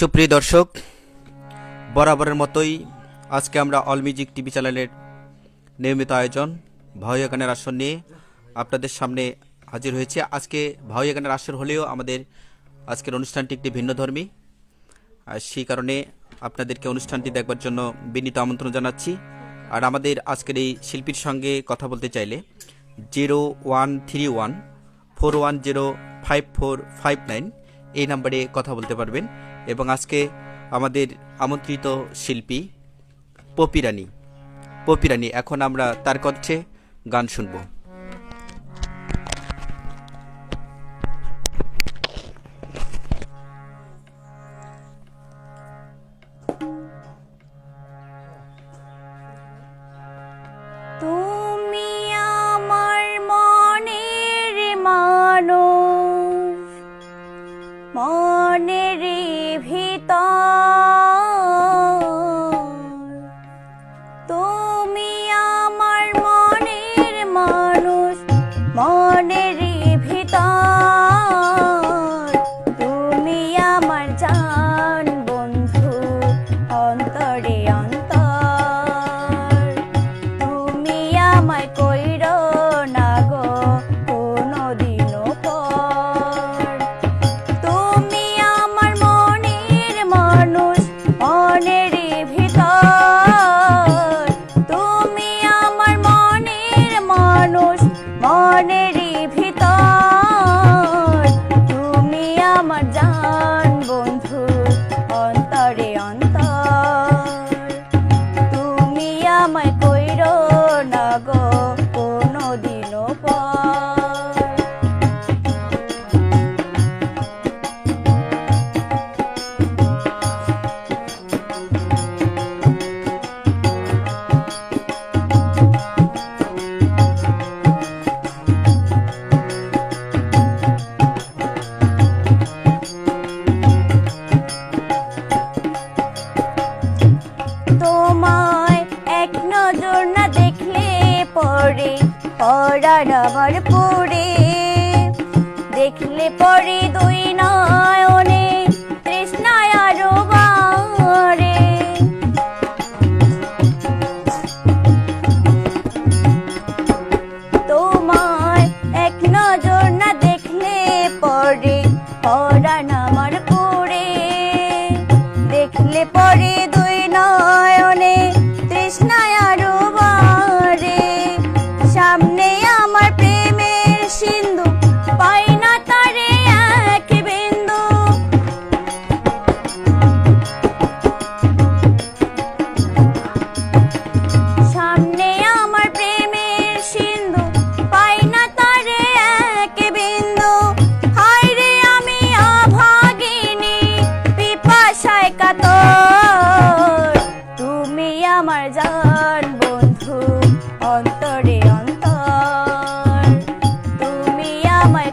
সুপ্রিয় দর্শক, বরাবরের মতোই আজকে আমরা অল মিউজিক টিভি চ্যানেলের নিয়মিত আয়োজন, ভাওয়া গানের আসর নিয়ে আপনাদের সামনে হাজির হয়েছে। আজকে ভাওয়া গানের আসর হলেও আমাদের আজকের অনুষ্ঠানটি একটি ভিন্ন ধর্মী। আর সেই কারণে আপনাদেরকে অনুষ্ঠানটি দেখবার জন্য বিনীত আমন্ত্রণ জানাচ্ছি। আর আমাদের আজকের এই শিল্পীর সঙ্গে কথা বলতে চাইলে zero one three one four one zero five four five nine এই নাম্বারে কথা বলতে পারবেন। এবং আজকে আমাদের আমন্ত্রিত শিল্পী পপিরানি পপিরানি এখন আমরা তার কণ্ঠে গান শুনব। পড়ার আমার পড়ে। দেখলে পরে দুই নয়নে তৃষ্ণায় আরও বাড়ে তোমায় এক নজর না দেখলে পরে পরাণ আমার পড়ে। আমায়